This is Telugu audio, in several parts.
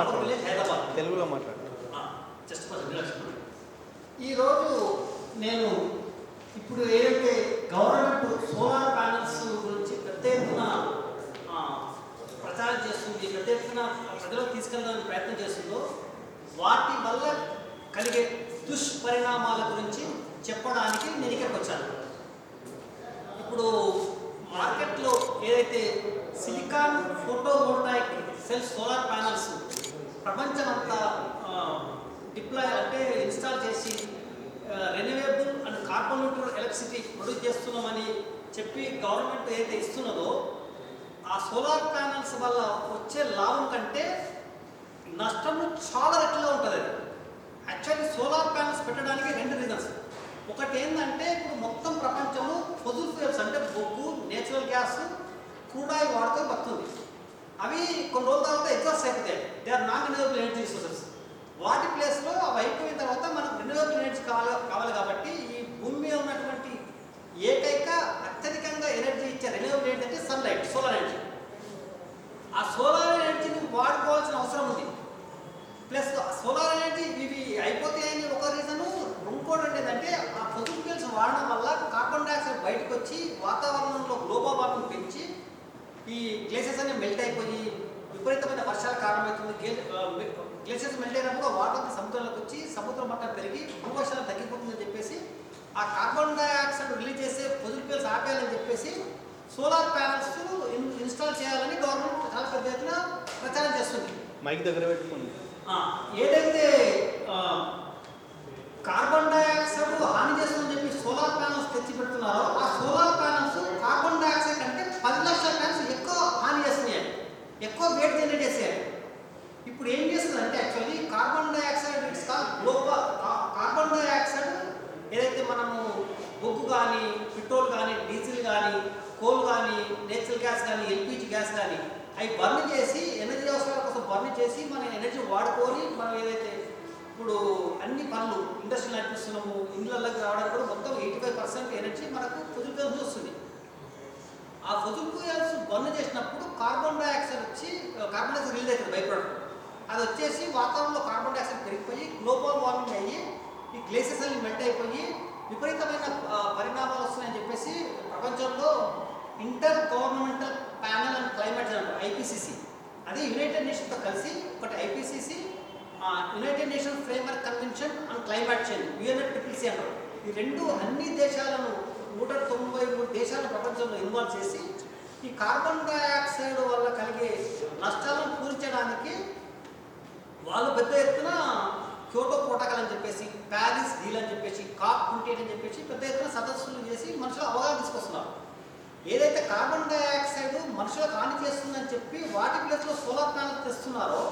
మాట్లాడు. తెలుగులో మాట్లాడు ఈరోజు నేను ఇప్పుడు ఏదైతే గవర్నమెంట్ సోలార్ ప్యానల్స్ గురించి పెద్ద ఎత్తున ప్రచారం చేస్తుంది పెద్ద ఎత్తున ప్రజలకు తీసుకెళ్ళడానికి ప్రయత్నం చేస్తుందో వాటి వల్ల కలిగే దుష్పరిణామాల గురించి చెప్పడానికి నేను ఇక్కడికి వచ్చాను ఇప్పుడు మార్కెట్లో ఏదైతే silicon photovoltaic cell solar panels ప్రపంచమంతా డిప్లాయ్ అంటే ఇన్స్టాల్ చేసి renewable and carbon neutral electricity produce చేస్తున్నామని చెప్పి గవర్నమెంట్ ఏదైతే ఇస్తున్నదో ఆ సోలార్ ప్యానల్స్ వల్ల వచ్చే లాభం కంటే నష్టము చాలా రెట్లుగా ఉంటుంది అది. యాక్చువల్లీ సోలార్ ప్యానల్స్ పెట్టడానికి రెండు రీజన్స్. ఒకటి ఏంటంటే ఇప్పుడు మొత్తం ప్రపంచంలో ఫొజుల్ ఫ్యూయల్స్ అంటే బొగ్గు నేచురల్ గ్యాస్ క్రూడ్ ఆయిల్ వాడుతూ బతుంది అవి కొన్ని రోజుల తర్వాత ఎగ్జాస్ట్ అయిపోతాయి they are non renewable energy resources వాటి ప్లేస్లో అవి అయిపోయిన తర్వాత మనకు రిన్యూవబుల్ యూనిట్స్ కావాలి కావాలి కాబట్టి ఈ భూమి మీద ఉన్నటువంటి ఏకైక అత్యధికంగా ఎనర్జీ ఇచ్చే రెన్యూవబుల్ ఏంటంటే అంటే సన్లైట్ సోలార్ ఎనర్జీ ఆ సోలార్ ఎనర్జీని వాడుకోవాల్సిన అవసరం ఉంది. ప్లస్ సోలార్ ఎనర్జీ ఇవి అయిపోతాయని ఒక రీజను ఇంకోటి ఏంటంటే ఆ ఫొజిల్ ఫ్యూల్స్ వాడడం వల్ల కార్బన్ డైఆక్సైడ్ బయటకు వచ్చి వాతావరణంలో గ్లోబల్ వార్మింగ్ పెంచి ఈ గ్లేసెస్ అన్ని మెల్ట్ అయిపోయి విపరీతమైన వర్షాలు కారణమవుతుంది. గ్లేసెస్ మెల్ట్ అయినప్పుడు వాటర్ సముద్రంలోకి వచ్చి సముద్ర మట్టం పెరిగి భూవర్షాలు తగ్గిపోతుందని చెప్పేసి ఆ కార్బన్ డైఆక్సైడ్ రిలీజ్ చేసే ఫొజిల్ ఫ్యూల్స్ ఆపేయాలని చెప్పేసి సోలార్ ప్యానల్స్ ఇన్స్టాల్ చేయాలని గవర్నమెంట్ చాలా పెద్ద ఎత్తున ప్రచారం చేస్తుంది. మైక్ దగ్గర పెట్టుకోండి. ఆ, ఏదైతే కార్బన్ డైఆక్సైడ్ హాని చేస్తుందని చెప్పి సోలార్ ప్యానల్స్ తెచ్చి పెడుతున్నారో ఆ సోలార్ ప్యానల్స్ కార్బన్ డైఆక్సైడ్ కంటే పది లక్షల ప్యానల్స్ ఎక్కువ హాని చేస్తున్నాయి. ఎక్కువ వేడి జనరేట్ చేసాయి ఇప్పుడు ఏం చేస్తుంది అంటే actually carbon dioxide it's call global carbon dioxide ఏదైతే మనము బొగ్గు కానీ పెట్రోల్ కానీ డీజిల్ కానీ కోల్ కానీ నేచురల్ గ్యాస్ కానీ ఎల్పిజి గ్యాస్ కానీ అవి బర్న్ చేసి ఎనర్జీ అవసరాల కోసం బర్న్ చేసి మన ఎనర్జీ వాడుకొని మనం ఏదైతే ఇప్పుడు అన్ని పనులు ఇండస్ట్రీ నడిపిస్తున్నాము ఇండ్లలోకి రావడానికి కూడా మొత్తం ఎయిటీ ఫైవ్ పర్సెంట్ ఎనర్జీ మనకు పొదుపు వస్తుంది. ఆ ఫుజిల్ ఫ్యూయల్స్ బర్న్ చేసినప్పుడు కార్బన్ డైఆక్సైడ్ వచ్చి కార్బన్ డైఆక్సైడ్ రిలీజ్ అవుతుంది బై ప్రోడక్ట్ అది వచ్చేసి వాతావరణంలో కార్బన్ డైఆక్సైడ్ పెరిగిపోయి గ్లోబల్ వార్మింగ్ అయ్యి ఈ గ్లేసెస్ అన్ని మెల్ట్ అయిపోయి విపరీతమైన పరిణామాలు వస్తున్నాయని చెప్పేసి ప్రపంచంలో inter governmental panel and climate అంటారు ఐపీసీసీ అది యునైటెడ్ నేషన్స్తో కలిసి ఒకటి IPCC united nations framework convention and climate change UNF triple C అంటారు ఈ రెండు అన్ని దేశాలను నూట తొంభై మూడు దేశాల ప్రపంచంలో ఇన్వాల్వ్ చేసి ఈ కార్బన్ డైఆక్సైడ్ వల్ల కలిగే నష్టాలను పూర్చడానికి వాళ్ళు పెద్ద ఎత్తున క్యోటో ప్రోటోకాల్ అని చెప్పేసి ప్యారిస్ డీల్ అని చెప్పేసి కాప్ ట్వంటీ అని చెప్పేసి పెద్ద ఎత్తున సదస్సులు చేసి మనుషులు అవగాహన తీసుకొస్తున్నారు. ఏదైతే కార్బన్ డైఆక్సైడ్ మనుషులకు హాని చేస్తుందని చెప్పి వాటి ప్లేస్లో సోలార్ ప్యానల్స్ తెస్తున్నారో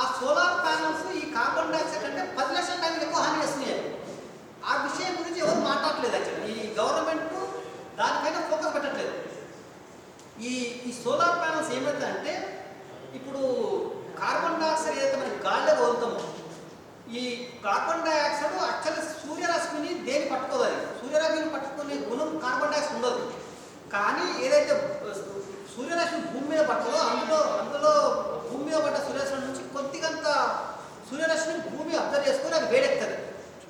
ఆ సోలార్ ప్యానల్స్ ఈ కార్బన్ డైఆక్సైడ్ అంటే పది లక్షల టైం ఎక్కువ హాని చేస్తున్నాయి. ఆ విషయం గురించి ఎవరు మాట్లాడలేదు యాక్చువల్లీ ఈ గవర్నమెంట్ దానిపైన ఫోకస్ పెట్టట్లేదు. ఈ ఈ సోలార్ ప్యానల్స్ అంటే ఇప్పుడు కార్బన్ డైఆక్సైడ్ ఏదైతే మనం గాలిలో వదులుతామో ఈ కార్బన్ డైఆక్సైడ్ యాక్చువల్లీ సూర్యరశ్మిని దేని పట్టుకోదు సూర్యరశ్మిని పట్టుకునే గుణం కార్బన్ డైఆక్సైడ్ ఉండదు. కానీ ఏదైతే సూర్యరశ్మి భూమి మీద పట్టదో అందులో అందులో భూమి మీద పడ్డ సూర్యరశ్మి నుంచి కొద్దిగంత సూర్యరశ్మిని భూమి అబ్జర్వ్ చేసుకొని అది వేడెక్తుంది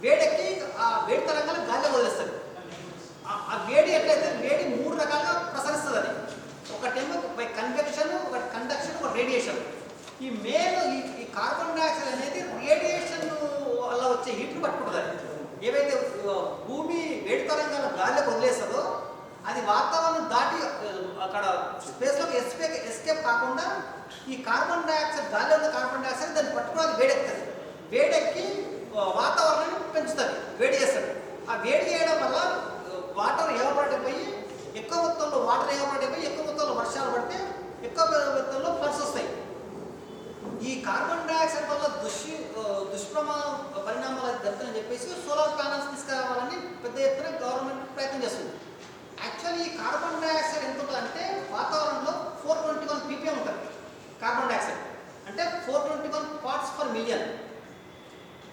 వేడెక్కి ఆ వేడి తరంగాలు గాలిలో వదిలేస్తుంది ఆ- ఆ వేడి ఎట్లయితే వేడి మూడు రకాలుగా ప్రసరిస్తుంది అది ఒకటేమో బై కన్వెక్షన్ ఒకటి కండక్షన్ ఒక రేడియేషన్ ఈ మేలు ఈ ఈ కార్బన్ డైఆక్సైడ్ అనేది రేడియేషన్ వల్ల వచ్చే హీట్ని పట్టుకుంటుంది ఏవైతే భూమి వేడి తరంగాలు గాలిలోకి వదిలేస్తుందో అది వాతావరణం దాటి అక్కడ స్పేస్లోకి ఎస్కేప్ ఎస్కేప్ కాకుండా ఈ కార్బన్ డైఆక్సైడ్ గాలిలో ఉన్న కార్బన్ డైఆక్సైడ్ దాన్ని పట్టుకుని అది వేడెక్కుతుంది. వేడెక్కి వాతావరణాన్ని పెంచుతుంది వేడి చేస్తుంది. ఆ వేడి చేయడం వల్ల వాటర్ ఎవాపరేట్ ఎక్కువ మొత్తంలో వాటర్ ఎవాపరేట్ ఎక్కువ మొత్తంలో వర్షాలు పడితే ఎక్కువ మొత్తంలో ఫ్లడ్స్ వస్తాయి ఈ కార్బన్ డైఆక్సైడ్ వల్ల దుష్య దుష్ప్రమా పరిణామాలు జరుగుతాయని చెప్పేసి సోలార్ ప్యానల్స్ తీసుకురావాలని పెద్ద ఎత్తున గవర్నమెంట్ ప్రయత్నం చేస్తుంది. యాక్చువల్లీ ఈ కార్బన్ డైఆక్సైడ్ ఎంత ఉంటుందంటే వాతావరణంలో ఫోర్ ట్వంటీ వన్ పీపీఎం ఉంటుంది. కార్బన్ డైఆక్సైడ్ అంటే four twenty one parts per million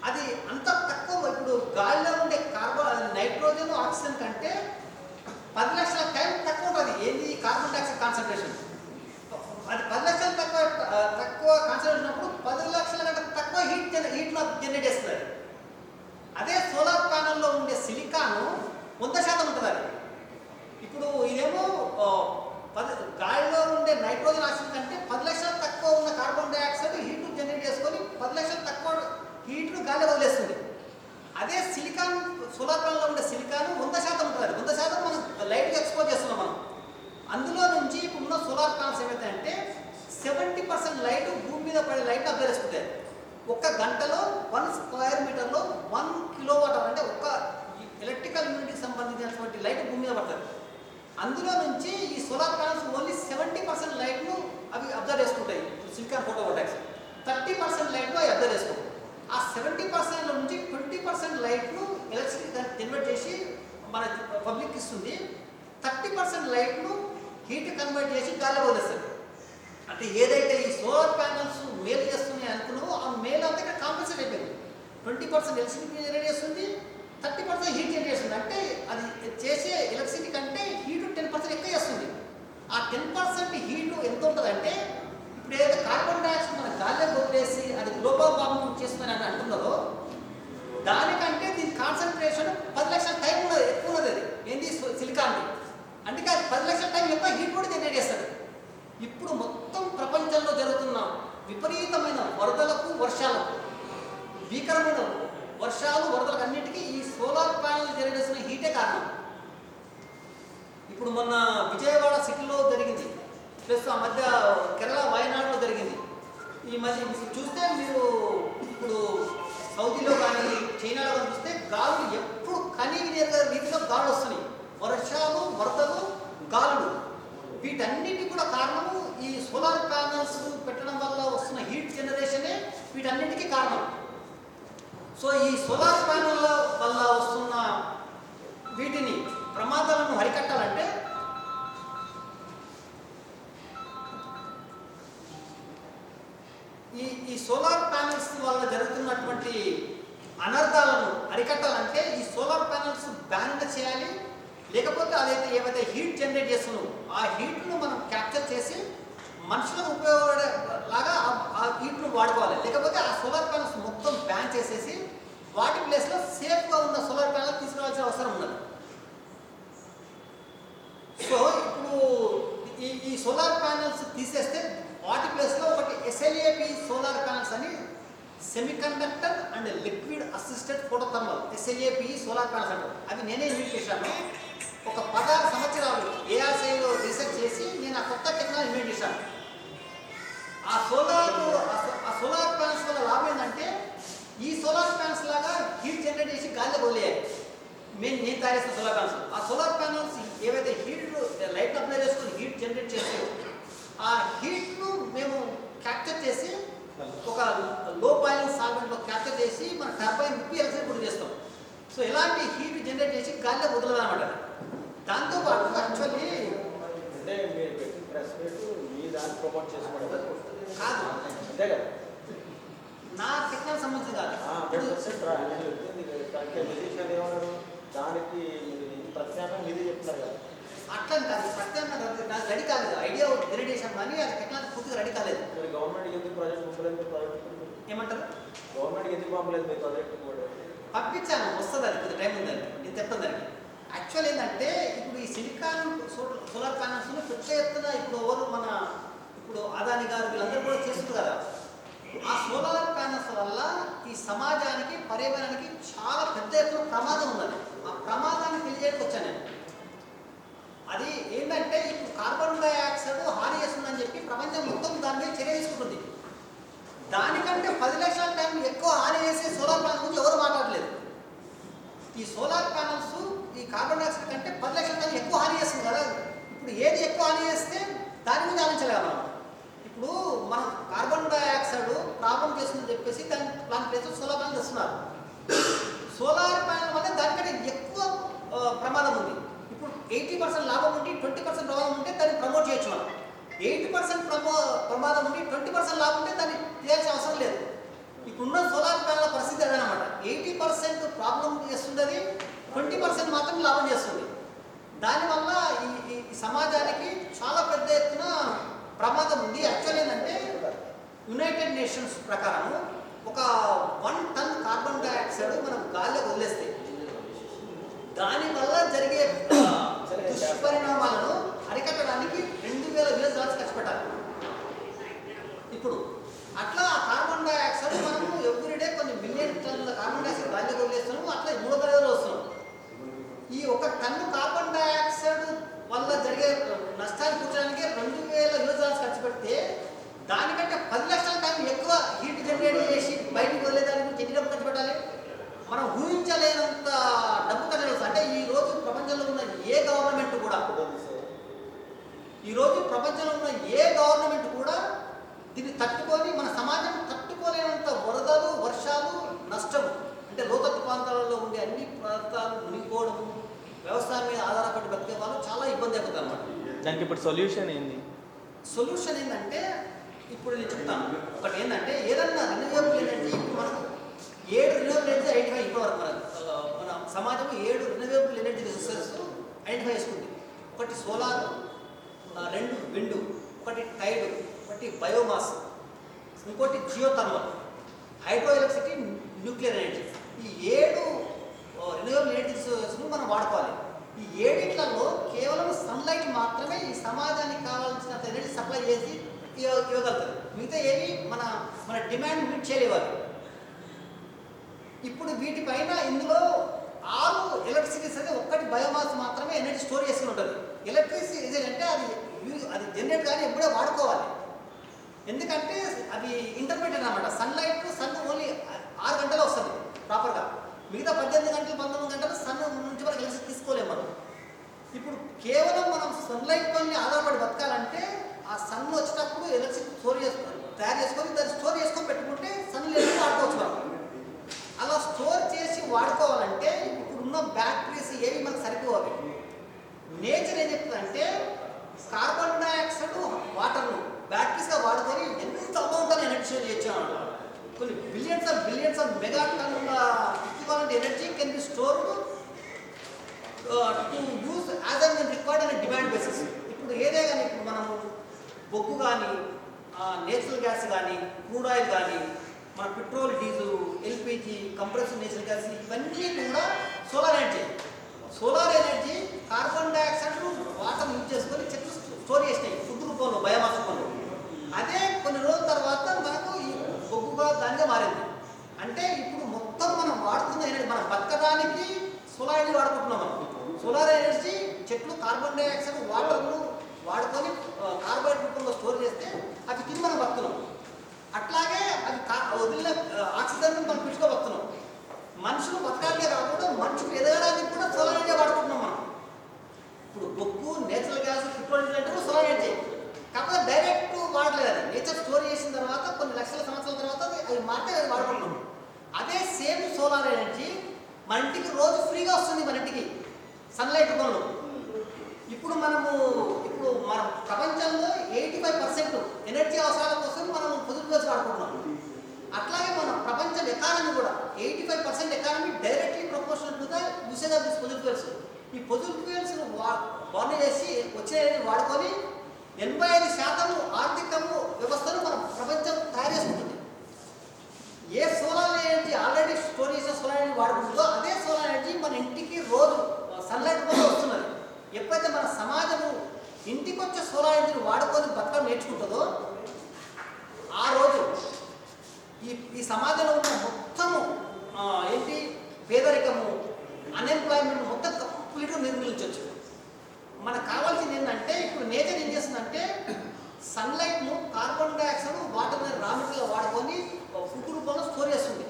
అది అంత తక్కువ ఇప్పుడు గాలిలో ఉండే కార్బన్ నైట్రోజన్ ఆక్సిజన్ కంటే పది లక్షల టైం తక్కువ ఉంటుంది. ఏంది కార్బన్ డైఆక్సైడ్ కాన్సన్ట్రేషన్ అది పది లక్షలు తక్కువ తక్కువ కాన్సన్ట్రేషన్ ఉన్నప్పుడు పది లక్షల కంటే హీట్ హీట్లో జనరేట్ చేస్తుంది అదే సోలార్ ప్యానల్లో ఉండే సిలికాను వంద శాతం ఉంటుంది అది ఇప్పుడు ఇదేమో ఆ, పది గాలిలో ఉండే నైట్రోజన్ ఆక్సిజన్ కంటే పది లక్షలు తక్కువ ఉన్న కార్బన్ డైఆక్సైడ్ హీట్ జనరేట్ చేసుకొని పది లక్షలు తక్కువ హీట్ను గాలి వదిలేస్తుంది అదే సిలికాన్ సోలార్ ప్యానల్లో ఉండే సిలికాన్ వంద శాతం ఉంటుంది అది. వంద శాతం మనం లైట్గా ఎక్స్పోజ్ చేస్తున్నాం మనం అందులో నుంచి ఇప్పుడున్న సోలార్ ప్యానల్స్ ఏమైతే అంటే సెవెంటీ పర్సెంట్ లైట్ భూమి మీద పడే లైట్ అబ్జర్వ్ చేసుకుంటాయి ఒక్క గంటలో వన్ స్క్వేర్ మీటర్లో వన్ కిలో వాట్ అంటే ఒక్క ఎలక్ట్రికల్ యూనిట్కి సంబంధించినటువంటి లైట్ భూమి మీద పడుతుంది అందులో నుంచి ఈ solar panels only seventy percent లైట్ను అవి అబ్జర్వ్ చేసుకుంటాయి. సిలికాన్ ఫోటోవోటాక్స్ థర్టీ పర్సెంట్ లైట్ను అవి అబ్జర్వ్ చేసుకుంటాయి. ఆ సెవెంటీ పర్సెంట్ నుంచి ట్వంటీ పర్సెంట్ లైట్ను ఎలక్ట్రిసిటీ కన్వర్ట్ చేసి మన పబ్లిక్ ఇస్తుంది. థర్టీ పర్సెంట్ లైట్ను హీట్ కన్వర్ట్ చేసి గాలి వదిలేస్తుంది. అంటే ఏదైతే ఈ సోలార్ ప్యానల్స్ మేలు చేస్తున్నాయి అనుకున్నావో ఆ మేలు అంతా ఇక్కడ కాంపెన్సేట్ అయిపోయింది. ట్వంటీ పర్సెంట్ ఎలక్ట్రిసిటీ జనరేట్ చేస్తుంది. థర్టీ పర్సెంట్ హీట్ జనరేషన్ చేస్తుంది. అంటే అది చేసే ఎలక్ట్రిసిటీ కంటే హీట్ టెన్ పర్సెంట్ ఎక్కువ చేస్తుంది. ఆ టెన్ పర్సెంట్ హీట్ ఎంత ఉంటుందంటే ఇప్పుడు ఏదైతే కార్బన్ డైఆక్సైడ్ మన గాలిలో వదిలేసి అది గ్లోబల్ వార్మింగ్ చేస్తుందని అని అంటున్నదో దానికంటే దీని కాన్సన్ట్రేషన్ పది లక్షల టైం కూడా ఎక్కువ ఉన్నది అది. ఏంది? సిలికాన్ అందుకే అది పది లక్షల టైం ఎక్కువ హీట్ కూడా జనరేట్ చేస్తుంది. ఇప్పుడు మొత్తం ప్రపంచంలో జరుగుతున్న విపరీతమైన వరదలకు వర్షాలకు భీకరమైన వర్షాలు వరదలకు అన్నిటికీ ఈ సోలార్ ప్యానల్ జనరేషన్ హీటే కారణం. ఇప్పుడు మొన్న విజయవాడ సిటీలో జరిగింది. ప్లస్ ఆ మధ్య కేరళ వయనాడులో జరిగింది. ఈ మధ్య చూస్తే మీరు ఇప్పుడు సౌదీలో కానీ చైనాలో కానీ చూస్తే గాలులు ఎప్పుడు కనీవి రీతిలో గాలు వస్తున్నాయి. వర్షాలు వరదలు గాలులు. వీటన్నిటి కూడా కారణము ఈ సోలార్ ప్యానల్స్ పెట్టడం వల్ల వస్తున్న హీట్ జనరేషనే వీటన్నిటికీ కారణం. సో ఈ సోలార్ ప్యానల్ వల్ల వస్తున్న వీటిని ప్రమాదాలను అరికట్టాలంటే ఈ ఈ సోలార్ ప్యానల్స్ వల్ల జరుగుతున్నటువంటి అనర్థాలను అరికట్టాలంటే ఈ సోలార్ ప్యానెల్స్ బ్యాన్ చేయాలి. లేకపోతే అదైతే ఏవైతే హీట్ జనరేట్ చేస్తున్నామో ఆ హీట్ను మనం క్యాప్చర్ చేసి మనుషులకు ఉపయోగపడే లాగా ఆ- ఆ హీట్ను వాడుకోవాలి. లేకపోతే ఆ సోలార్ ప్యానల్స్ మొత్తం బ్యాన్ చేసేసి వాటి ప్లేస్లో సేఫ్గా ఉన్న సోలార్ ప్యానల్ తీసుకురావాల్సిన అవసరం ఉన్నది. సో ఇప్పుడు ఈ ఈ సోలార్ ప్యానల్స్ తీసేస్తే వాటి ప్లేస్లో ఒకటి ఎస్ఎల్ఏపి సోలార్ ప్యానల్స్ అని semiconductor and liquid assisted photothermal SLAP solar panels అంటారు. అవి నేనే ఇన్వెంట్ చేశాను. ఒక పదహారు సంవత్సరాలు ఏఆర్సీలో రీసెర్చ్ చేసి నేను ఆ కొత్త టెక్నాలజీ ఇన్వెంట్ గాలిలో వదిలేయాలి మేము నేను తయారు చేసిన సోలార్ ప్యానల్స్ ఆ సోలార్ ప్యానల్స్ ఏవైతే హీట్ లైట్ అప్లై చేసుకుని హీట్ జనరేట్ చేసి ఆ హీట్ను మేము క్యాప్చర్ చేసి ఒక లో బాయిలింగ్ సాల్వెంట్లో క్యాప్చర్ చేసి మన టర్బైన్ విప్పి ఎలక్ట్రిక్ ప్రొడ్యూస్ చేస్తాం సో ఎలాంటి హీట్ జనరేట్ చేసి గాలిలో వదలదన్నమాట దాంతోపాటు యాక్చువల్లీ అంటే మీరు పెట్టిన ప్రెస్ మీట్ మీ దాన్ని ప్రమోట్ చేసుకోవడం కాదు అంతే కదా నా టెక్నాలజీ సంబంధించి కాదు దానికి ఏమన్నారు ప్రత్యామ్నాయం మీదే చెప్తున్నారు కదా. అట్లా కాదు ప్రత్యేకంగా నాకు రెడీ కాలేదు. ఐడియా కానీ అది టెక్నాలజీ పూర్తిగా రెడీ కాలేదు. మరి గవర్నమెంట్కి ఎందుకు ప్రాజెక్ట్ పంపలేదు మీ ప్రాజెక్ట్ ఏమంటారు? గవర్నమెంట్కి ఎందుకు పంపలేదు మీ ప్రాజెక్ట్ కూడా? పంపించాను వస్తుంది అది కొద్ది టైం ఉందని నేను చెప్తాను దానికి. యాక్చువల్ ఏంటంటే ఇప్పుడు ఈ సిలికాన్ సోలార్ ప్యానల్స్ పెద్ద ఎత్తున ఇప్పుడు ఎవరు మన ఇప్పుడు అదాని గారు వీళ్ళందరూ కూడా చేస్తున్నారు కదా. ఆ సోలార్ ప్యానల్స్ వల్ల ఈ సమాజానికి పర్యావరణానికి చాలా పెద్ద ఎత్తున ప్రమాదం ఉన్నది. ఆ ప్రమాదాన్ని తెలియజేయడానికి వచ్చాను నేను. అది ఏంటంటే ఇప్పుడు కార్బన్ డైఆక్సైడ్ హాని చేస్తుందని చెప్పి ప్రపంచం మొత్తం దాని మీద చర్య తీసుకుంటుంది. దానికంటే పది లక్షల టైం ఎక్కువ హాని చేసే సోలార్ ప్యానల్ గురించి ఎవరు మాట్లాడలేదు. ఈ సోలార్ ప్యానల్స్ ఈ కార్బన్ డైఆక్సైడ్ కంటే పది లక్షల టైం ఎక్కువ హాని చేస్తుంది కదా. ఇప్పుడు ఏది ఎక్కువ హాని చేస్తే దాని గురించి ఆలోచించలేదు మనం. నువ్వు మన కార్బన్ డైఆక్సైడ్ ప్రాబ్లం చేస్తుందని చెప్పేసి దాని దాని ప్లేస్ సోలార్ ప్యానల్ తెస్తున్నారు. సోలార్ ప్యానల్ వల్ల దానికంటే ఎక్కువ ప్రమాదం ఉంది. ఇప్పుడు ఎయిటీ పర్సెంట్ లాభం ఉంటే ట్వంటీ పర్సెంట్ ప్రమాదం ఉంటే దాన్ని ప్రమోట్ చేయొచ్చు మనం. ఎయిటీ పర్సెంట్ ప్రమో ప్రమాదం ఉండి ట్వంటీ పర్సెంట్ లాభం ఉంటే దాన్ని తీయాల్సిన అవసరం లేదు. ఇప్పుడున్న సోలార్ ప్యానల్ పరిస్థితి అదనమాట. ఎయిటీ పర్సెంట్ ప్రాబ్లం చేస్తుంది ట్వంటీ పర్సెంట్ మాత్రం లాభం చేస్తుంది. దానివల్ల ఈ సమాజానికి చాలా పెద్ద ఎత్తున ప్రమాదం ఉంది. యాక్చువల్ ఏంటంటే యునైటెడ్ నేషన్స్ ప్రకారం ఒక వన్ టన్ కార్బన్ డైఆక్సైడ్ మనం గాలిలో వదిలేస్తే దానివల్ల జరిగే దుష్పరిణామాలను అరికట్టడానికి రెండు వేల విలేజ్ డాలర్స్ ఖర్చు పెట్టాలి ఇప్పుడు అట్లా ఆ కార్బన్ డైఆక్సైడ్ మనము ఎవ్రీడే కొన్ని మిలియన్ టన్నుల కార్బన్ డైఆక్సైడ్ గాలిలో వదిలేస్తున్నాము. అట్లా మూడు తరగతిలో వస్తున్నాం. ఈ ఒక టన్ను కార్బన్ డైఆక్సైడ్ వల్ల జరిగే నష్టాన్ని కూర్చోడానికి రెండు వేల యూఎస్ డాలర్స్ ఖర్చు పెడితే దానికంటే పది లక్షల టన్ను ఎక్కువ హీట్ జనరేట్ చేసి బయటికి వదిలేదానికి గురించి ఎన్ని డబ్బు ఖర్చు పెట్టాలి మనం ఊహించలేనంత డబ్బు ఖర్చు అంటే ఈ రోజు ప్రపంచంలో ఉన్న ఏ గవర్నమెంట్ కూడా ఈ రోజు ప్రపంచంలో ఉన్న ఏ గవర్నమెంట్ కూడా దీన్ని తట్టుకొని మన సమాజం తట్టుకోలేనంత వరదలు వర్షాలు నష్టం అంటే లోతట్టు ప్రాంతాలలో ఉండే అన్ని ప్రాంతాలు మునిగిపోవడము వ్యవసాయం మీద ఆధారపడి బతికే వాళ్ళు చాలా ఇబ్బంది అవుతుంది అనమాట దానికి ఇప్పుడు సొల్యూషన్ ఏంది? సొల్యూషన్ ఏంటంటే ఇప్పుడు నేను చెప్తాను. ఒకటి ఏంటంటే ఏదన్నా రిన్యూవబుల్ ఎనర్జీ ఇప్పుడు మనకు ఏడు రిన్యూవబుల్ ఎనర్జీ ఐడెంటిఫై ఇప్పటివరకు మన మన సమాజం ఏడు రిన్యూవబుల్ ఎనర్జీ రిసోర్సెస్ ఐడెంటిఫై చేసుకుంది. ఒకటి సోలార్ రెండు విండు ఒకటి టైడ్ ఒకటి బయోమాస్ ఇంకోటి geothermal hydro electricity nuclear energy. ఈ ఏడు రిన్యూవబుల్ ఎనర్జీ రిసోర్సెస్ను మనం వాడుకోవాలి. ఈ ఏడిట్లలో కేవలం సన్లైట్ మాత్రమే ఈ సమాజానికి కావాల్సినంత ఎనర్జీ సప్లై చేసి ఇవ్వగలుగుతారు. మిగతా ఏవి మన మన డిమాండ్ మీట్ చేయలేవాలి ఇప్పుడు వీటిపైన ఇందులో ఆరు ఎలక్ట్రిసిటీస్ అయితే ఒక్కటి బయోమాస్ మాత్రమే ఎనర్జీ స్టోర్ చేసుకుని ఉంటుంది. ఎలక్ట్రిసిటీ అంటే అది అది జనరేట్ కానీ ఎప్పుడే వాడుకోవాలి. ఎందుకంటే అది ఇంటర్మీడియట్ అనమాట సన్లైట్ సన్ ఓన్లీ ఆరు గంటలు వస్తుంది ప్రాపర్గా మిగతా పద్దెనిమిది గంటలు పంతొమ్మిది గంటలు సన్ నుంచి మనకి ఎలక్ట్రిసిటీ తీసుకోలేము మనం. ఇప్పుడు కేవలం మనం సన్లైట్ పైన ఆధారపడి బతకాలంటే ఆ సన్ వచ్చేటప్పుడు ఎలక్ట్రిసిటీ స్టోర్ చేసుకొని తయారు చేసుకొని దాన్ని స్టోర్ చేసుకొని పెట్టుకుంటే సన్ లేదు వాడుకోవచ్చు మనం. అలా స్టోర్ చేసి వాడుకోవాలంటే ఇప్పుడున్న బ్యాటరీస్ ఏవి మనకు సరిపోవాలి నేచర్ ఏం చెప్తుందంటే కార్బన్ డైఆక్సైడ్ వాటర్ను బ్యాటరీస్గా వాడుకొని ఎంత అమౌంట్ అని ఎనర్జీ స్టోర్ చేయొచ్చు అన్నమాట. కొన్ని billions of billions of mega టన్నుల equivalent energy can be store to use as and required అనే డిమాండ్ బేసిస్ ఇప్పుడు ఏదే కానీ ఇప్పుడు మనము బొగ్గు కానీ నేచురల్ గ్యాస్ కానీ క్రూడ్ ఆయిల్ కానీ మన petrol diesel LPG compression natural gas ఇవన్నీ కూడా solar energy. Solar energy carbon dioxide water use చేసుకొని చెట్లు స్టోర్ చేసినాయి ఫుడ్ రూపంలో బయోమాస్ రూపంలో. అదే కొన్ని రోజుల తర్వాత మనకు ఈ బొగ్గుగా దానిగా మారింది. అంటే ఇప్పుడు మొత్తం మనం వాడుతున్న ఎనర్జీ మనం బతకడానికి సోలార్ ఎనర్జీ వాడుకుంటున్నాం మనం. సోలార్ ఎనర్జీ చెట్లు కార్బన్ డైఆక్సైడ్ వాటర్ను వాడుకొని కార్బన్ రూపంలో స్టోర్ చేస్తే అవి తిని మనం బతుకున్నాం అట్లాగే అది వదిలిన ఆక్సిజన్ మనం పిలుచుకోబడుతున్నాం మనుషులు బతకాలకే కాకుండా మనుషులు ఎదగడానికి కూడా సోలార్ ఎనర్జీ వాడుకుంటున్నాం మనం. ఇప్పుడు బొక్కు నేచురల్ గ్యాస్ పెట్రోల్ అంటే సోలార్ ఎనర్జీ కాకపోతే డైరెక్ట్ వాడలేదు నేచర్ స్టోర్ చేసిన తర్వాత కొన్ని లక్షల సంవత్సరాల తర్వాత అది- అది మారితే అది వాడుకుంటున్నాం. అదే సేమ్ సోలార్ ఎనర్జీ మన ఇంటికి రోజు ఫ్రీగా వస్తుంది మన ఇంటికి. సన్లైట్ రూపంలో ఇప్పుడు మనము ఇప్పుడు మన ప్రపంచంలో ఎయిటీ ఫైవ్ పర్సెంట్ ఎనర్జీ అవసరాల కోసం మనం పొదుపు కోసం వాడుకుంటున్నాం. అట్లాగే మన ప్రపంచం ఎకానమీ కూడా eighty five percent economy directly proportional to the usage of this పొదుపు ఫ్యూయల్స్ ఈ పొదుపు ఫ్యూయల్స్ బర్న్ చేసి వచ్చే వాడుకొని ఎనభై ఐదు శాతం ఆర్థికము వ్యవస్థను మన ప్రపంచం తయారు చేసుకుంటుంది. ఏ సోలార్ ఎనర్జీ ఆల్రెడీ స్టోర్ చేసిన సోలార్ ఎనర్జీ వాడుకుంటుందో అదే సోలార్ ఎనర్జీ మన ఇంటికి రోజు సన్లైట్ కూడా వస్తున్నది. ఎప్పుడైతే మన సమాజము ఇంటికి వచ్చే సోలార్ ఇంజిన్ వాడుకొని బతకడం నేర్చుకుంటుందో ఆ రోజు ఈ ఈ సమాజంలో ఉన్న మొత్తము ఏంటి పేదరికము అన్ఎంప్లాయ్మెంట్ మొత్తం కంప్లీట్గా నిర్మూలించవచ్చు మనకు కావాల్సింది ఏంటంటే ఇప్పుడు నేచర్ ఏం చేస్తుందంటే సన్లైట్ను carbon dioxide water raw material వాడుకొని ఫుడ్ రూపంలో స్టోర్ చేస్తుంది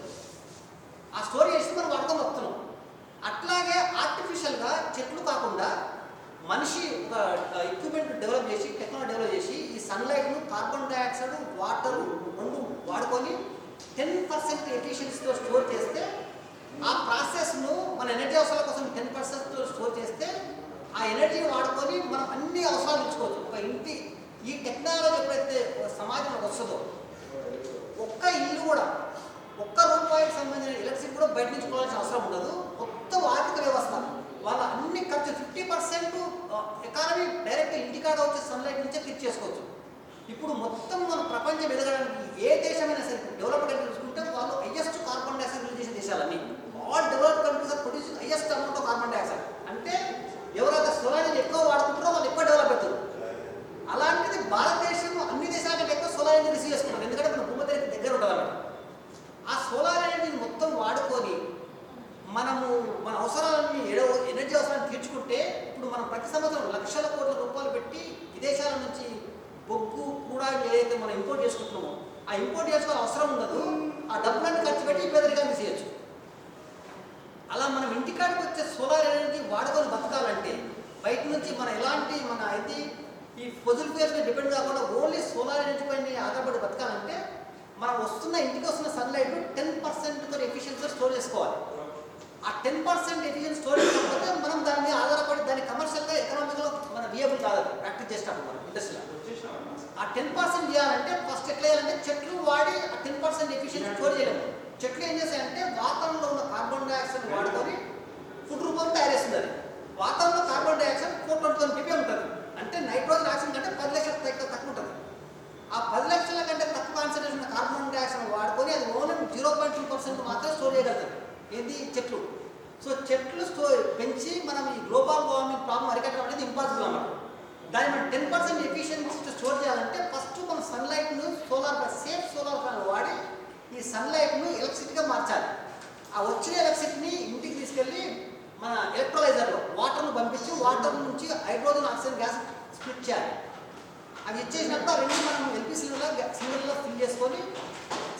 ఆ స్టోర్ చేసి మనం వాడుకొని వస్తున్నాం అట్లాగే ఆర్టిఫిషియల్గా చెట్లు కాకుండా మనిషి ఒక ఎక్విప్మెంట్ డెవలప్ చేసి టెక్నాలజీ డెవలప్ చేసి ఈ సన్లైట్ను కార్బన్ డైఆక్సైడ్ వాటర్ రెండు వాడుకొని టెన్ పర్సెంట్ ఎఫిషియన్సీతో స్టోర్ చేస్తే ఆ ప్రాసెస్ను మన ఎనర్జీ అవసరాల కోసం టెన్ పర్సెంట్ స్టోర్ చేస్తే ఆ ఎనర్జీ వాడుకొని మనం అన్ని అవసరాలు ఇచ్చుకోవచ్చు. ఒక ఇంటి ఈ టెక్నాలజీ ఎప్పుడైతే సమాజం వస్తుందో ఒక్క ఇల్లు కూడా ఒక్క రూపాయికి సంబంధించిన ఎలక్ట్రిసిటీ కూడా బయట నుంచి అవసరం ఉండదు. మొత్తం ఆర్థిక వ్యవస్థ వాళ్ళ అన్ని ఖర్చు ఫిఫ్టీ పర్సెంట్ ఇంటికాడ వచ్చే సన్లైట్ నుంచే క్లిక్ చేసుకోవచ్చు. ఇప్పుడు మొత్తం మన ప్రపంచం ఎదగడానికి ఏ దేశమైనా సరే డెవలప్డ్ కంట్రీ చూసుకుంటే వాళ్ళు హైయెస్ట్ కార్బన్ డైఆక్సైడ్ రిలీజ్ చేసే దేశాలన్నీ all develop countries are produce highest amount of carbon dioxide అంటే ఎవరైతే సోలార్ ఎక్కువ వాడుకుంటారో వాళ్ళు ఎక్కువ డెవలప్ అవుతారు అలాంటిది భారతదేశం అన్ని దేశాల కంటే ఎక్కువ సోలార్ ఎనర్జీ రిసీవ్ చేసుకుంటారు ఎందుకంటే మన భూమధ్య దగ్గర ఉంటుంది అన్నమాట ఆ సోలార్ ఎనర్జీని మొత్తం వాడుకొని మనము మన అవసరాలని ఎడవ ఎనర్జీ అవసరాన్ని తీర్చుకుంటే ఇప్పుడు మనం ప్రతి సంవత్సరం లక్షల కోట్ల రూపాయలు పెట్టి విదేశాల నుంచి బొగ్గు కూడా ఏదైతే మనం ఇంపోర్ట్ చేసుకుంటున్నామో ఆ ఇంపోర్ట్ చేసుకోవాల్సిన అవసరం ఉండదు ఆ డబ్బులన్నీ ఖర్చు పెట్టి పేదరికాన్ని చేయొచ్చు అలా మనం ఇంటికాడికి వచ్చే సోలార్ ఎనర్జీ వాడుకొని బతకాలంటే బయట నుంచి మన ఎలాంటి మన అయితే ఈ ఫొజిల్ ఫియర్స్ మీద డిపెండ్ కాకుండా ఓన్లీ సోలార్ ఎనర్జీ పైన ఆధారపడి బతకాలంటే మనం వస్తున్న ఇంటికి వస్తున్న sunlight ten percent efficiency store చేసుకోవాలి. ఆ టెన్ పర్సెంట్ ఎఫిషియన్సీ స్టోర్ చేసుకోకపోతే మనం దాని మీద ఆధారపడి దాన్ని కమర్షియల్గా ఎకనామిక్గా మన వియబుల్ కాదు ప్రాక్టీస్ చేసినప్పుడు మనం ఇండస్ట్రీలో. ఆ టెన్ పర్సెంట్ చేయాలంటే ఫస్ట్ ఎట్లా చేయాలంటే చెట్లు వాడి ఆ టెన్ పర్సెంట్ ఎఫిషియన్సీ స్టోర్ చేయలేము. చెట్లు ఏం చేస్తాయంటే వాతావరణంలో ఉన్న కార్బన్ డైఆక్సైడ్ వాడుకొని ఫుడ్ రూపంలో తయారు చేస్తుంది అది వాతావరణంలో carbon dioxide four twenty one PP ఉంటుంది. అంటే నైట్రోజన్ ఆక్సిజన్ కంటే పది లక్షల తక్కువ తక్కువ ఉంటుంది. ఆ పది లక్షల కంటే తక్కువ కాన్సన్ట్రేషన్ ఉన్న కార్బన్ డైఆక్సైడ్ వాడుకొని అది only zero point two percent మాత్రమే స్టోర్ చేయగలుగుతుంది ఏంది? చెట్లు. సో చెట్లు స్టోర్ పెంచి మనం ఈ గ్లోబల్ వార్మింగ్ ప్రాబ్లం అరికట్టడం అనేది ఇంపాసిబుల్ అన్నమాట. దాన్ని మనం టెన్ పర్సెంట్ ఎఫిషియన్సీ స్టోర్ చేయాలంటే ఫస్ట్ మనం సన్లైట్ను సోలార్ సేఫ్ సోలార్ ప్యానల్ వాడి ఈ సన్లైట్ను ఎలక్ట్రిసిటీగా మార్చాలి. ఆ వచ్చిన ఎలక్ట్రిసిటీని ఇంటికి తీసుకెళ్ళి మన ఎలక్ట్రోలైజర్లో వాటర్ను పంపించి వాటర్ నుంచి హైడ్రోజన్ ఆక్సిజన్ గ్యాస్ స్ప్లిట్ చేయాలి. అవి ఇచ్చేసినప్పుడు రెండు మనం ఎల్పీ సిలిండర్లో సిలిండర్లో ఫిల్ చేసుకొని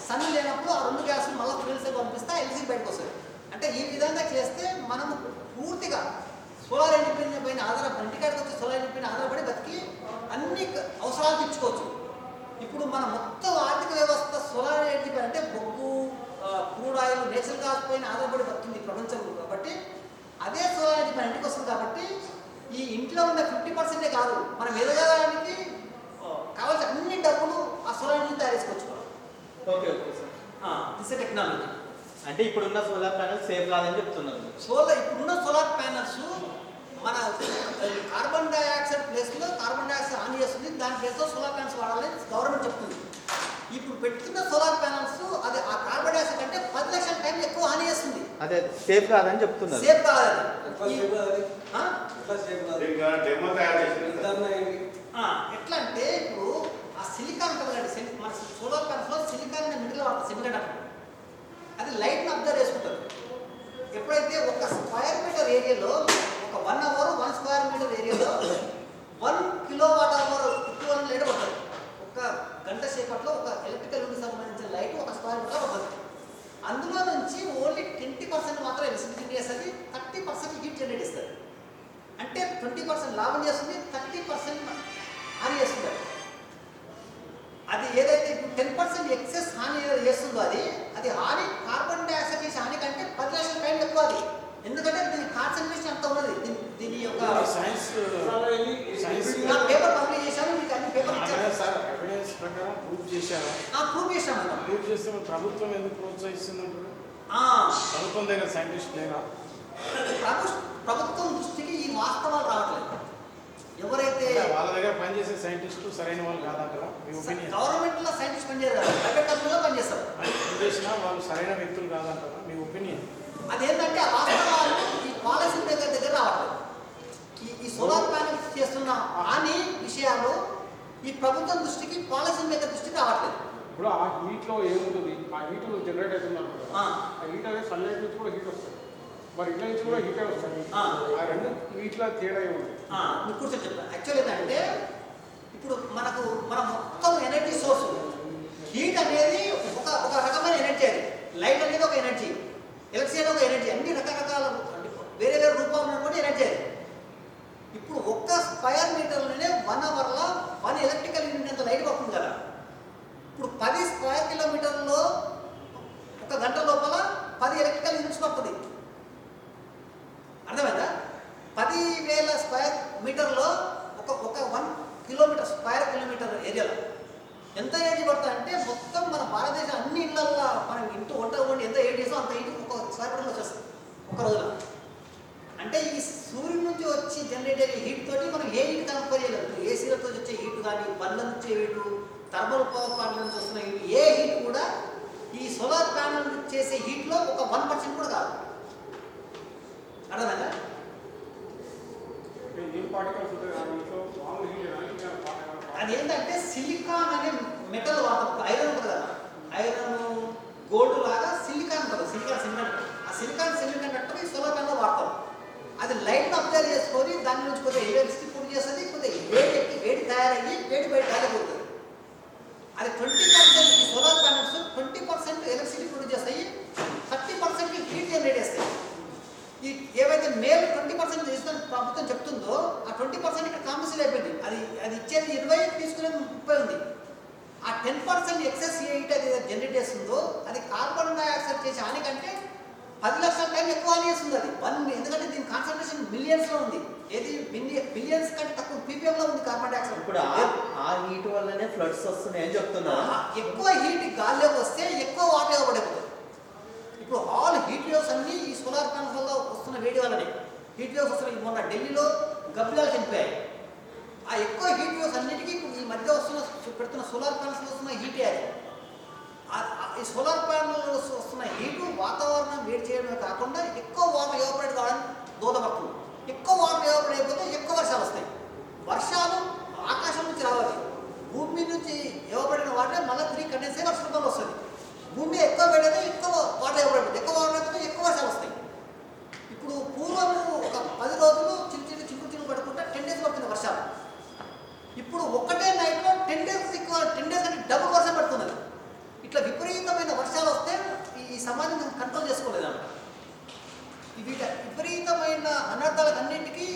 సన్ లేనప్పుడు ఆ రెండు గ్యాస్లు మళ్ళీ ఫిల్స్ పంపిస్తే ఎల్సీ బయటకు వస్తుంది అంటే ఈ విధంగా చేస్తే మనం పూర్తిగా సోలార్ ఎనర్జీ పైన ఆధారపడి ఇంటికాడికి వచ్చి సోలార్ ఎనర్జీ ఆధారపడి బతికి అన్ని అవసరాలు తెచ్చుకోవచ్చు ఇప్పుడు మన మొత్తం ఆర్థిక వ్యవస్థ సోలార్ ఎనర్జీ పైన అంటే బొగ్గు క్రూడ్ ఆయిల్ నేచురల్ గ్యాస్ పైన ఆధారపడి బతుంది ప్రపంచంలో కాబట్టి అదే సోలార్ ఎనర్జీ మన ఇంటికి వస్తుంది కాబట్టి ఈ ఇంట్లో ఉన్న ఫిఫ్టీ పర్సెంటే కాదు. మనం ఎదగడానికి కావాల్సిన అన్ని డబ్బులు ఆ సోలార్ ఎనర్జీ తయారు చేసుకోవచ్చు. Okay okay sir. This technology అంటే ఇప్పుడున్న సోలార్ ప్యానల్ సేఫ్ కాదని చెప్తున్నారు. సోలార్ ఇప్పుడున్న సోలార్ ప్యానల్స్ మన కార్బన్ డైఆక్సైడ్ ప్లేస్లో కార్బన్ డైఆక్సైడ్ ఆన్ చేస్తుంది. దాని ప్లేస్లో సోలార్ ప్యానల్స్ వాడాలని గవర్నమెంట్ చెప్తుంది. ఇప్పుడు పెట్టుకున్న సోలార్ ప్యానల్స్ అది ఆ కార్బన్ డైఆక్సైడ్ కంటే పది లక్షల టైం ఎక్కువ ఆన్ చేస్తుంది అదే సేఫ్ కాదని చెప్తున్నారు. సేఫ్ కాదు అది. ఎట్లా అంటే ఇప్పుడు ఆ సిలికాన్ సిలి- మన సోలార్ ప్యానల్స్లో సిలికాన్ మిడిల్ సెమికండక్టర్ అది లైట్ని అబ్జర్వ్ చేసుకుంటుంది ఎప్పుడైతే ఒక స్క్వేర్ మీటర్ ఏరియాలో ఒక one hour one square metre ఏరియాలో one kilowatt hour equal light పడుతుంది ఒక గంట సేపట్లో ఒక ఎలక్ట్రికల్ యూనిట్ సంబంధించిన లైట్ ఒక స్క్వేర్ మీటర్ అందులో నుంచి ఓన్లీ ట్వంటీ పర్సెంట్ మాత్రం ఎలక్ట్రిసిటీ చేస్తుంది థర్టీ పర్సెంట్ హీట్ జనరేట్ ఇస్తుంది అంటే ట్వంటీ పర్సెంట్ లాభం చేస్తుంది థర్టీ పర్సెంట్ హాని చేస్తుంది. అది. ఏదైతే టెన్ పర్సెంట్ ఎక్సెస్ హాని చేస్తుందో అది అది హాని కార్బన్ డైఆక్సైడ్ చేసే హాని కంటే పది లక్షల పైన ఎక్కువ అది. ఎందుకంటే దీని కాన్సన్ట్రేషన్ అంత ఉన్నది. దీని యొక్క సైన్స్ నా పేపర్ పబ్లిష్ చేశాను మీకు అన్ని పేపర్ అదే ఇచ్చాను సార్ ఎవిడెన్స్ ప్రకారం ప్రూవ్ చేశారా ఆ ప్రూవ్ చేస్తే ప్రభుత్వం ఎందుకు ప్రోత్సహిస్తుందంటారు? ఆ, ప్రభుత్వం దగ్గర సైంటిస్ట్ లేరా? ప్రభు ప్రభుత్వం దృష్టికి ఈ వాస్తవాలు రావట్లేదు. ఎవరైతే వాళ్ళ దగ్గర పనిచేసే సైంటిస్టులు సరైన వాళ్ళు కాదంటారా? మీ ఒపీనియన్? గవర్నమెంట్లో సైంటిస్ట్ పనిచేయరు కదా. ప్రైవేట్ కంపెనీలో పనిచేస్తారు. చేసినా వాళ్ళు సరైన వ్యక్తులు కాదంటారా? మీ ఒపీనియన్? అదేంటంటే ఆ వాస్తవాలు ఈ పాలసీ దగ్గర దగ్గర రావట్లేదు. ఈ ఈ సోలార్ ప్యానల్స్ చేస్తున్న హాని విషయాలు ఈ ప్రభుత్వం దృష్టికి పాలసీ మేకర్ దృష్టికి రావట్లేదు. ఇప్పుడు ఆ హీట్లో ఏముంటుంది? ఆ హీట్ జనరేట్ అవుతుంది ఆ, హీట్ అనేది సన్లైట్ నుంచి కూడా హీట్ వస్తుంది. మరి ఇట్లా నుంచి కూడా హీటే వస్తుంది. ఆ. రెండు వీటిలో తేడా ఏముంది కూర్చొని చెప్తాను యాక్చువల్ ఏంటంటే ఇప్పుడు మనకు మన మొత్తం ఎనర్జీ సోర్స్ హీట్ అనేది ఒక ఒక రకమైన ఎనర్జీ అది. లైట్ అనేది ఒక ఎనర్జీ ఎలక్ట్రిసిటీ ఒక ఎనర్జీ అన్ని రకరకాల వేరే వేరే రూపంలో ఉన్నటువంటి ఎనర్జీ అది. ఇప్పుడు ఒక్క స్క్వయర్ మీటర్లోనే వన్ అవర్లో వన్ ఎలక్ట్రికల్ యూనిట్ అంత లైట్ పడుతుంది కదా ఇప్పుడు పది స్క్వేర్ కిలోమీటర్లో ఒక గంట లోపల పది ఎలక్ట్రికల్ యూనిట్స్ పడుతుంది అర్థమైందా? పది వేల స్క్వేర్ మీటర్లో ఒక ఒక వన్ కిలోమీటర్ స్క్వేర్ కిలోమీటర్ ఏరియాలో ఎంత ఏజీ పడుతుంది అంటే మొత్తం మన భారతదేశం అన్ని ఇళ్ళల్లో మనం ఇంటి వంట వండి ఎంత ఏజ్ చేసాం అంత ఇంటి ఒక స్క్వేర్ మీటర్లో వచ్చేస్తుంది. ఒక రోజులో అంటే ఈ సూర్యుడి నుంచి వచ్చి జనరేట్ అయ్యే హీట్ తోటి మనం ఏ హీట్ కంపేర్ చేయలేదు ఏసీలో కానీ బండ్ల నుంచి హీటు థర్మల్ పవర్ ప్లాంట్ నుంచి వస్తున్న హీట్ ఏ హీట్ కూడా ఈ సోలార్ ప్యానల్ చేసే హీట్లో ఒక వన్ పర్సెంట్ కూడా కాదు. అర్థమైందా? ఏం పార్టికల్స్ ఉంటాయి ఆ దాంట్లో మామూలు హీట్ చేయడానికి అది ఏంటంటే సిలికాన్ అనే మెటల్ వాడతాం. ఐరన్ ఉంటుంది కదా. ఐరన్ గోల్డ్ లాగా సిలికాన్ ఉంటుంది. సిలికాన్ సిలికాన్ ఆ సిలికాన్ సిలికాన్ కంటే ఈ సోలార్ ప్యానల్ వాడతాం. అది లైట్ అబ్జర్వ్ చేసుకొని దాని నుంచి కొద్దిగా ఎలక్ట్రిసిటీ ప్రొడ్యూస్ చేస్తుంది. కొద్దిగా వేడి ఎక్కి వేడి తయారయ్యి వేడి బయట కాలిపోతుంది అది ట్వంటీ పర్సెంట్ ఈ solar panels twenty percent electricity produce చేస్తాయి థర్టీ పర్సెంట్ హీట్ జనరేట్ చేస్తాయి ఈ ఏవైతే మేల్ ట్వంటీ పర్సెంట్ చేసిన ప్రభుత్వం చెప్తుందో ఆ ట్వంటీ పర్సెంట్ ఇక్కడ కాంపల్సరీ అయిపోయింది అది అది ఇచ్చేది ఇరవై తీసుకునేది ముప్పై ఉంది ఆ టెన్ పర్సెంట్ ఎక్సెస్ హీట్ అది జనరేట్ చేస్తుందో అది కార్బన్ డైఆక్సైడ్ చేసే హాని కంటే పది లక్షల టైం ఎక్కువ హాని చేస్తుంది అది వన్ ఎందుకంటే దీని కాన్సన్ట్రేషన్ మిలియన్స్లో ఉంది ఏది బిలియన్స్ కంటే తక్కువ పీపీఎం లో ఉంది కార్బన్ డైఆక్సైడ్ ఇప్పుడు ఆ ఆ హీట్ వల్లనే ఫ్లడ్స్ వస్తున్నాయి అని చెప్తున్నా ఎక్కువ హీట్ గాల్లోకి వస్తే ఎక్కువ వాటర్ ఇవ్వబడిపోతుంది ఇప్పుడు ఆల్ హీట్ వేవ్స్ అన్ని ఈ సోలార్ ప్యానల్స్ వల్ల వస్తున్న వేడి వల్లనే. హీట్ వేవ్స్ వస్తున్నాయి. మొన్న ఢిల్లీలో గబ్బిలాలు చనిపోయాయి. ఆ ఎక్కువ హీట్ వేవ్స్ అన్నిటికీ ఇప్పుడు ఈ మధ్య వస్తున్న పెడుతున్న సోలార్ ప్యానల్స్ వస్తున్న హీట్ అది. ఈ సోలార్ ప్యానల్ వస్తున్న హీటు వాతావరణం వేడి చేయడమే కాకుండా ఎక్కువ వాటర్ ఎవాపరేట్ కావడానికి దోహదపడుతుంది. ఎక్కువ వాటర్ ఎవాపరేట్ అయిపోతే ఎక్కువ వర్షాలు వస్తాయి. వర్షాలు ఆకాశం నుంచి రావాలి. భూమి నుంచి ఇవ్వబడిన వాటర్ మళ్ళీ తిరిగి కండెన్సే వర్ష వస్తుంది. భూమి ఎక్కువ పెడితే ఎక్కువ వాటర్ ఇవ్వబడి ఎక్కువ వాటర్ ఎక్కువ వర్షాలు వస్తాయి. ఇప్పుడు పూర్వము ఒక పది రోజులు చిన్న చిన్న చిన్న చిన్న పడుకుంటే టెన్ డేస్ పడుతుంది వర్షాలు. ఇప్పుడు ఒకటే నైట్లో టెన్ డేస్ ఎక్కువ టెన్ డేస్ అంటే డబుల్ వర్షం పడుతున్నది ఇట్లా విపరీతమైన వర్షాలు వస్తే ఈ సమాజం కంట్రోల్ చేసుకోలేదు చేసుకోలేదన్నమాట. విపరీతమైన అనర్థాలకు అన్నింటికీ